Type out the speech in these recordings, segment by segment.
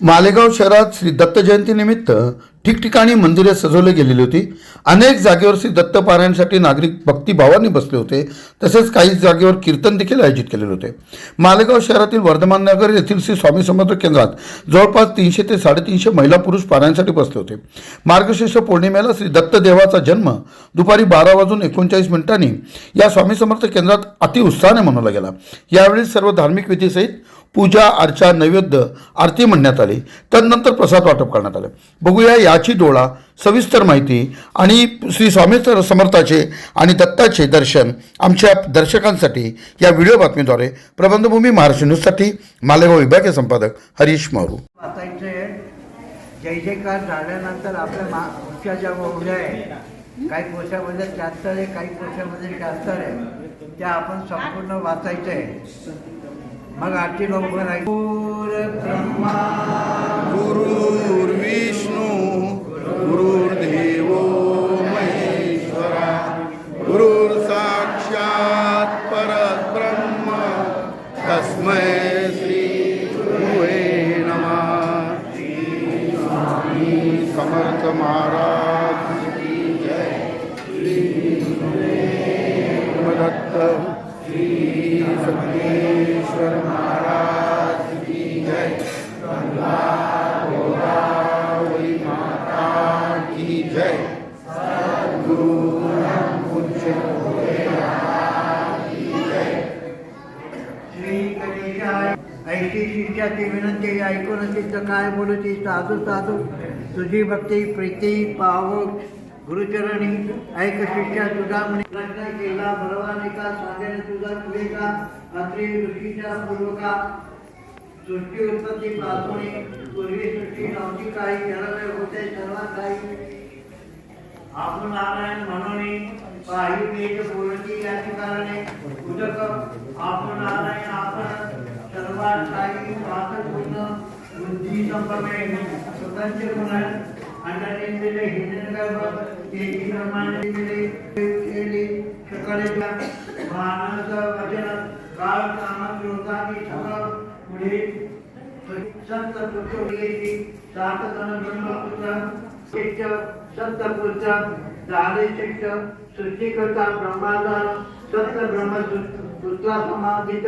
मालेगाव शहरात श्री दत्त जयंतीनिमित्त ठिकठिकाणी मंदिरे सजवली गेलेली होती. अनेक जागेवर श्री दत्तपारायणासाठी नागरिक भक्तिभावाने बसले होते. तसेच काही जागेवर कीर्तन देखील आयोजित केलेले होते. मालेगाव शहरातील वर्धमान नगर येथील श्री स्वामी समर्थ केंद्रात जवळपास तीनशे ते साडेतीनशे महिला पुरुष पारायणासाठी बसले होते. मार्गशीर्ष पौर्णिमेला श्री दत्त देवाचा जन्म दुपारी बारा वाजून एकोणचाळीस मिनिटांनी या स्वामी समर्थ केंद्रात अतिउत्साहाने मनवला गेला. यावेळी सर्व धार्मिक विधीसहित पूजा अर्चा नैवेद्य आरती म्हणण्यात आली. तदनंतर प्रसाद वाटप करण्यात आले. बघूया याची डोळा सविस्तर माहिती आणि श्री स्वामी समर्थाचे आणि दत्ताचे दर्शन आमच्या दर्शकांसाठी या व्हिडिओ बातमीद्वारे प्रबंधभूमी महाराष्ट्र न्यूजसाठी मालेगाव विभागीय संपादक हरीश मारू. वाचायचे जय जयकार झाल्यानंतर आपल्या मा ज्या ओढ्या आहे काही कोशामध्ये शास्त्र आहे काही कोशामध्ये शास्त्र आहे त्या आपण संपूर्ण वाचायचं आहे मग आरती लवकर आहे ब्रह्मा ऐकून काय बोलती साधू साधू तुझी भक्ती प्रीती पावक गुरुचरणी ऐक शिष्या तुझा म्हणे प्रश्न केला भरवाने का साधेने तुझा पुढे का अत्री ऋषीच्या पूर्वका. सृष्टी उत्पत्ती पासून पूर्वी सृष्टी नव्हती काही जलमय होते सर्वात काही. आपण नारायण म्हणून पायी वेद बोलती याची कारणे उदक. आपण नारायण आपण सर्वात काही वाचक पूर्ण बुद्धी संपमे स्वतंत्र गुण अंडाने दिले हिरण्यगर्भ तेजी प्रमाणे दिले केली सकळे मानस वचन काळ होता की सगळं पुढे. संत पुत्र सात जण ब्रह्मपुत्र शिष्य संत पुत्र झाले शिष्य सृष्टीकर्ता ब्रह्माधार संत ब्रह्म पुत्रा समाधीत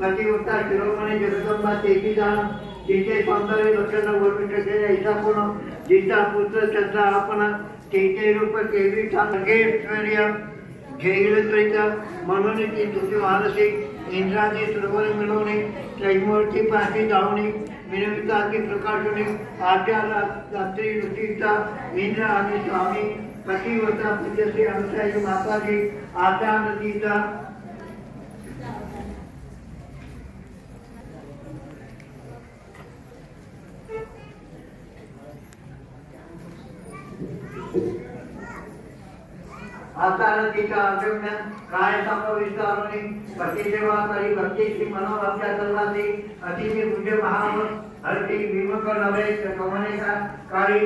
पतिवृत्ता शिरोमणी जगदंबा तेजी जाण तिचे पंधरा लक्षण वर्णू शकेल ऐसा कोण जिचा पुत्र त्याचा आपण तेथे रूप केवी सांगे ऐश्वर्य म्हणून ती तुझी मानसिक इंद्राची सुरवर मिळवणे त्रैमूर्ती पाठी जावणे विनविताची प्रकाशने आद्या रात्री ऋषीचा इंद्र आणि स्वामी पतिव्रता पूज्यश्री अंशाई माताजी आद्या नदीचा आचारतीचा अगम्य काय संभविष्टारुणी तरी करी भक्तीची मनोभावच्या सर्वांनी अतिशय पूज्य महाव हरती विमुख नव्हे कमनेचा काळी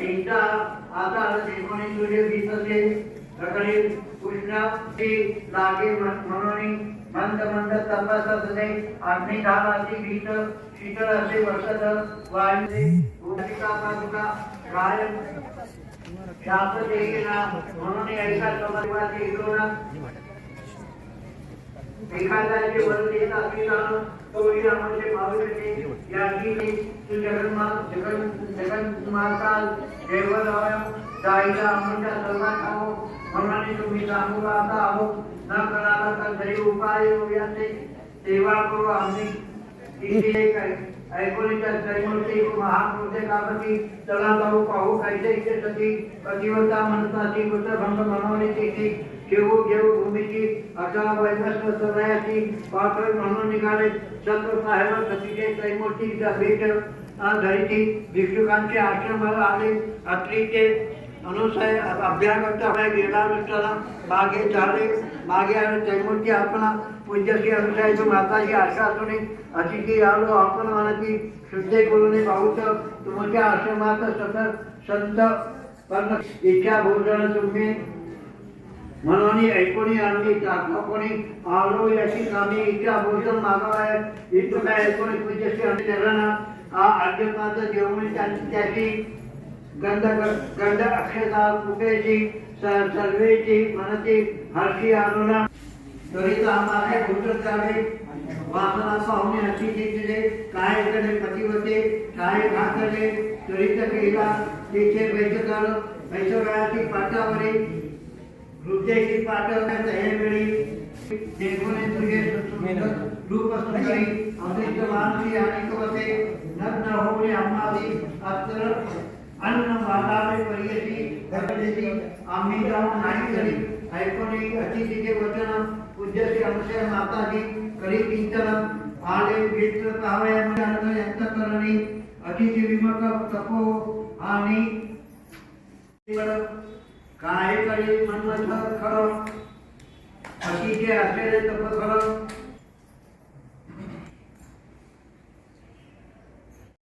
एकदा आचार देखोनी तुझे बीतसे सकळी कृष्ण ती लागे म्हणून मंद मंद तपासत असे अग्निधाराची भीत शीतळ असे वर्षत वायू उदिका पादुका काय शास्त्र देईना म्हणून ऐका समाजवादी इकडून एखाद्याचे वर देत असलेला तोही म्हणजे भाविकते या गीते जगन्मा जगन जगन्माता देवराय जाईला आमच्या सर्वात म्हणून तुम्ही सांगू आता आहो न कराला तर घरी उपाय याचे सेवा करू आम्ही इथे काय ऐकोलीच्या त्रैमूर्ती महापुरुषे कापती चला जाऊ पाहू कैसे इथे सती पतिवता मनसाची भंग मनवली तिची घेऊ घेऊ भूमीची अशा वैभस्त सदयाची पाठळ म्हणून निघाले सत्व साहेब सतीचे त्रैमूर्ती भेट धरीची भिक्षुकांचे आश्रम आले अत्रीचे अनुसय अभ्यागत गेला दृष्टाला मागे झाले मागे आणि त्रैमूर्ती आपण पूज्यश्री अनुसायची माताची आशा असून अतिथी आलो आपण मनाची शुद्धे करून पाहूच तुमच्या आश्रमात सतत संत पण इच्छा भोजन तुम्ही म्हणून ऐकून आणली कोणी आलो याची कामी इच्छा भोजन मागावाय इथं काय ऐकून पूज्यश्री आम्ही त्यांना आ आद्यपाद जेवणी त्याची गंध गंध अक्षता कुठेची सर्वेची मनती हर्षी आणून त्वरित आम्हाला घुटत जावे वासना पाहुणे अशी दिसले काय कडे पतिवते काय खातले त्वरित केला तिचे वैद्यकाल वैश्वराची पाठावरी हृदयाची पाठवण्यात हे वेळी तुझे रूप सुंदरी अमृत मानसी आणि कवते नग्न होणे आम्हादी अस्त्र अन्न वाटावे पर्यशी घटनेची आम्ही जाऊन नाही करी ऐकून अतिथीचे वचन पूज्य श्री अनुसय माताजी करी किंचन आले मित्र पावया यंतकरणी अतिथी विमक तपो आणि काय करी म्हणलं खरं अतिशय असलेले तप खरं.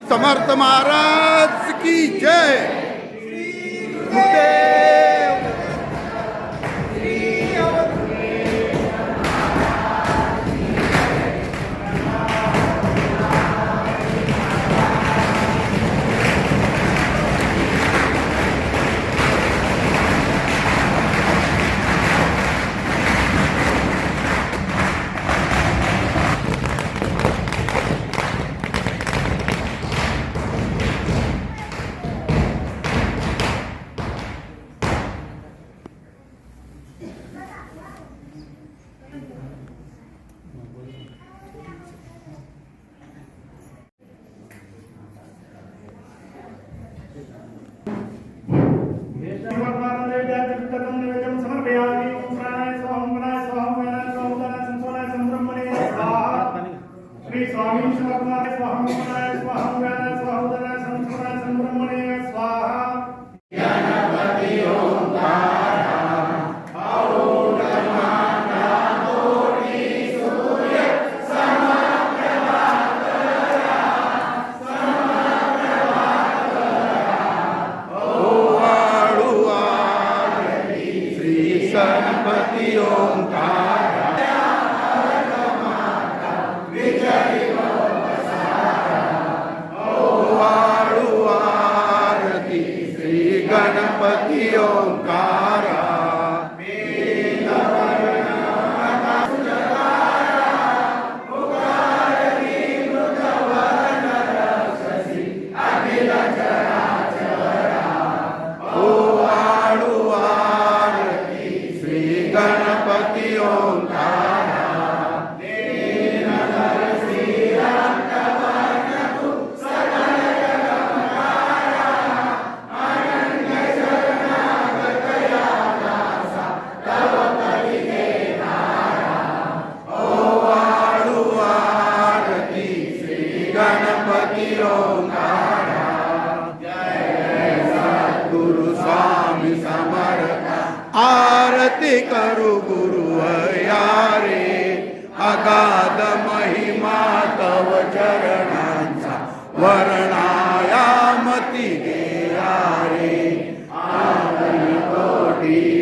समर्थ महाराज की जय. श्री गणपती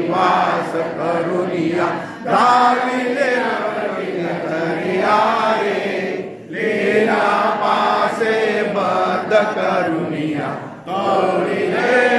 वास करुनिया दाविले करिया रे लीला पासे बद्ध करुनिया तोडिले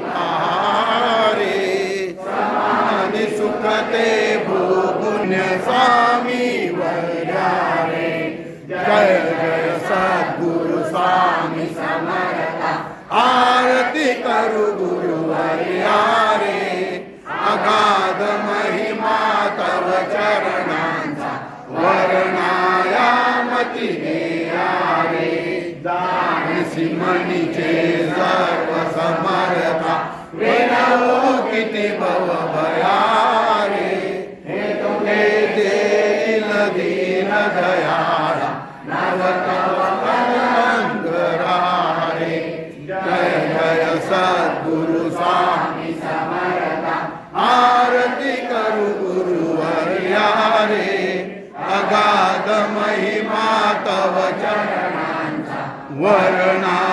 Uh, सिमणीचे सर्व समर्था. विनालो हो, किती भव भयारे हे तुले देईल दीन दयाळा. नवतवरे जय जय सद्गुरु स्वामी समर्था. आरती करू गुरुवर्या रे अगाध महिमा तव वरणा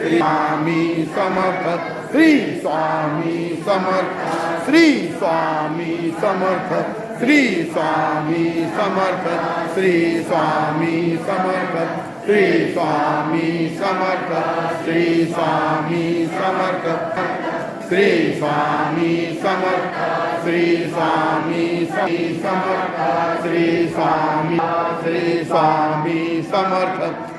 स्वामी समर्थ श्री स्वामी समर्थ श्री स्वामी समर्थ श्री स्वामी समर्थ श्री स्वामी समर्थ श्री स्वामी समर्थ श्री स्वामी समर्थ श्री स्वामी समर्थ श्री स्वामी श्री समर्थ श्री स्वामी श्री स्वामी समर्थ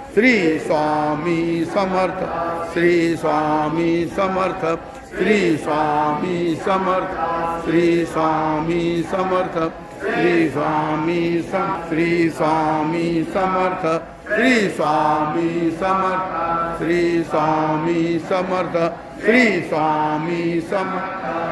श्री स्वामी समर्थ श्री स्वामी समर्थ श्री स्वामी समर्थ श्री स्वामी समर्थ श्री स्वामी सम श्री स्वामी समर्थ श्री स्वामी समर्थ श्री स्वामी समर्थ श्री स्वामी समर्थ।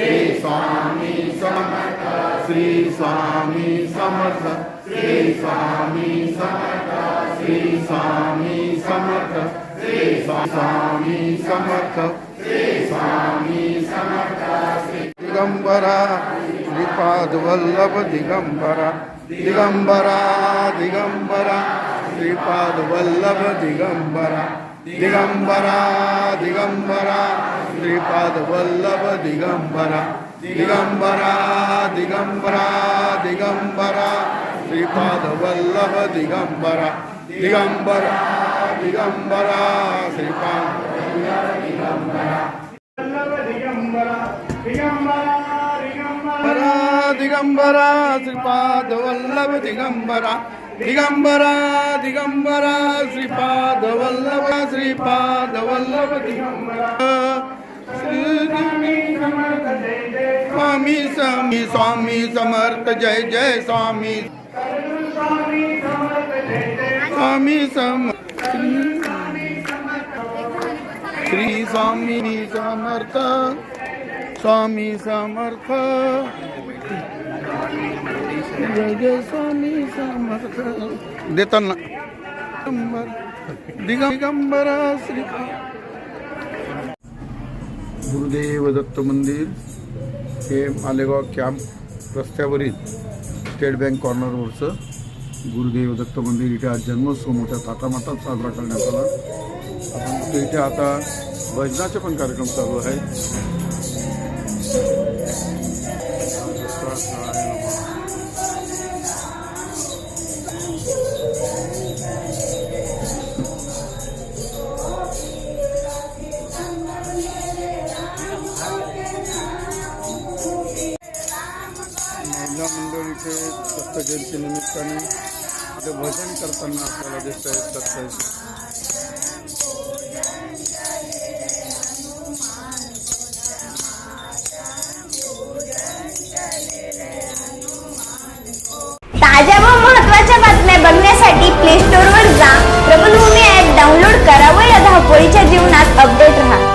श्री स्वामी समर्थ श्री स्वामी समर्थ श्री स्वामी समर्थ श्री स्वामी समर्थ श्री स्वामी समर्थ श्री स्वामी समर्थ दिगंबरा श्रीपाद वल्लभ दिगंबरा दिगंबरा दिगंबरा श्रीपाद वल्लभ दिगंबरा दिगंबरा दिगंबरा श्रीपाद वल्लभ दिगंबरा दिगंबरा दिगंबरा श्रीपादवल्लभ दिगम्बरा दिगम्बरा दिगम्बरा दिगम्बरा श्रीपादवल्लभ दिगम्बरा दिगम्बरा दिगम्बरा श्रीपाद दिगम्बरा श्रीपादवल्लभ दिगम्बरा दिगम्बरा दिगम्बरा श्रीपादवल्लभ श्रीपादवल्लभ दिगम्बरा स्वामी स्वामी स्वामी समर्थ, जय जय स्वामी। स्वामी श्री स्वामी समर्थ। स्वामी समर्थ। जय जय स्वामी समर्थ। देताना दिगंबर श्री गुरुदेव दत्त मंदिर हे मालेगाव कॅम्प रस्त्यावरील स्टेट बँक कॉर्नरवरचं गुरुदेव दत्त मंदिर. इथे आज जन्मोत्सव मोठ्या थाटामाटात साजरा करण्यात आला. आपण इथे आता भजनाचे पण कार्यक्रम चालू आहेत. जयंती निमित्ताने ते भजन करताना आपल्याला दिसत आहेत ताज्या व महत्त्वाच्या बातम्या बघण्यासाठी प्ले स्टोर वर जा. प्रबलभूमी ऍप डाउनलोड करा व या धावपळीच्या जीवनात अपडेट राहा.